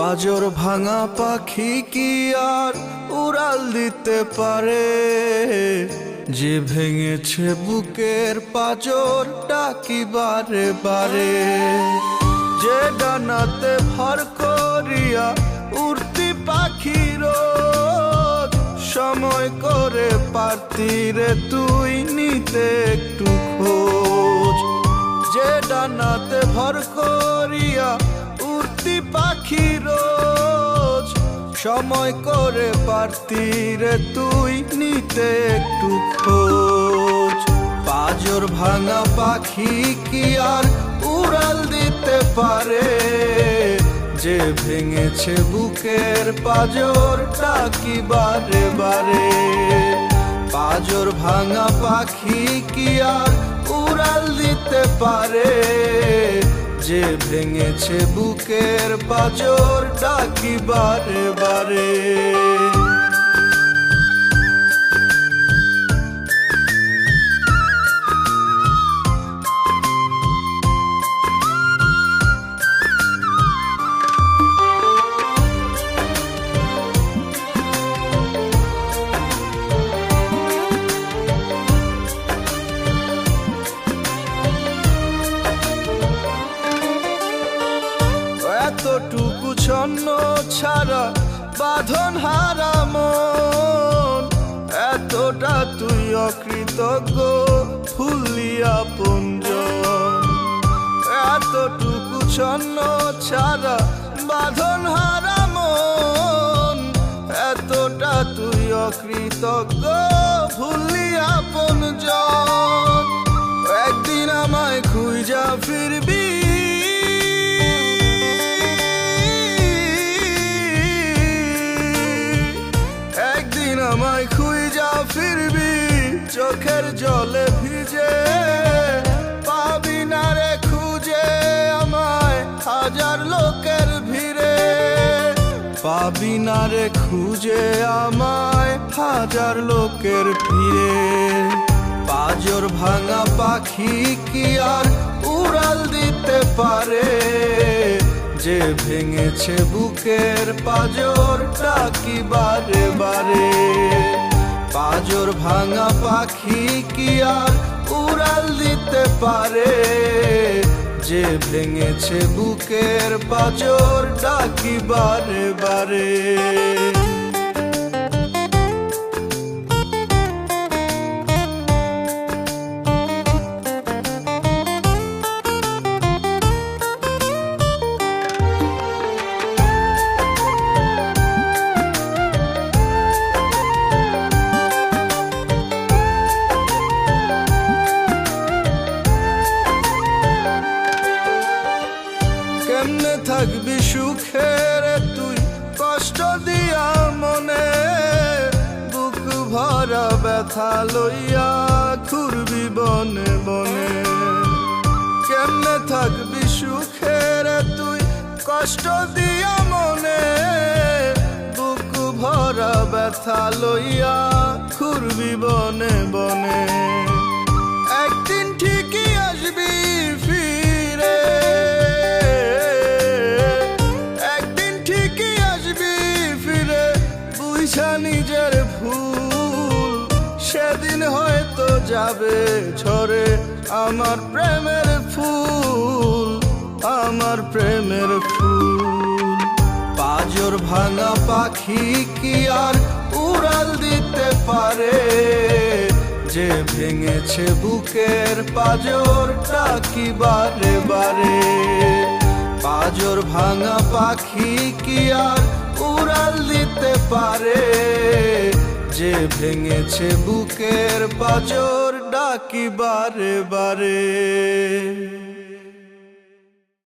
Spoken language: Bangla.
পাজর ভাঙা পাখি কি আর উড়াল দিতে পারে? যে ভেঙেছে বুকের পাজর ডাকি বারে বারে? যে ডানাতে ভর করিয়া উড়তি পাখি রোজ সময় করে পারতি রে তুই নিতে একটু খোঁজ। যে ডানাতে ভর করিয়া উড়তি পাখি রোজ সময় করে পারতি রে তুই নিতে একটু খোঁজ। পাজর ভাঙা পাখি কি আর উড়াল দিতে পারে? যে ভেঙেছে বুকের পাজর ডাকি বারে বারে? পাজর ভাঙা পাখি কি আর উড়াল দিতে পারে? যে ভেঙেছে বুকের বাজর ডাকি বারে বারে। ছাড়া বাঁধন হারা মন। এতটা তুই অকৃতজ্ঞ, ফুলিয়া পুঞ্জ এতটুকু ছন্ন ছাড়া বাঁধন হারা মন। এতটা তুই অকৃতজ্ঞ, ফুলিয়া পুঞ্জ একদিন আমায় খুঁজা ফিরবি চোখের জলে ভিজে, পাবি না রে খুঁজে আমায় হাজার লোকের ভিড়ে। পাবি না রে খুঁজে আমায় হাজার লোকের ভিড়ে। পাজর ভাঙা পাখি কি আর উড়াল দিতে পারে? যে ভেঙেছে বুকের পাজর ডাকি বারে পাজর ভাঙা পাখি কি আর উড়াল দিতে পারে? যে ভেঙেছে বুকের পাজর ডাকি বারে বারে। ব্যথা লইয়া ঘুরবি বনে বনে। কেমনে থাকবি সুখের তুই? কষ্ট দিয়া মনে। বুক ভরা ব্যথা লইয়া ঘুরবি বনে বনে। যাবে ছড়ে আমার প্রেমের ফুল, আমার প্রেমের ফুল। পাজর ভাঙা পাখি কি আর উড়াল দিতে পারে? যে ভেঙেছে বুকের পাজর ডাকি বারে বারে? পাজর ভাঙা পাখি কি আর উড়াল দিতে পারে? যে ভেঙেছে বুকের পাজর ডাকি বারে বারে।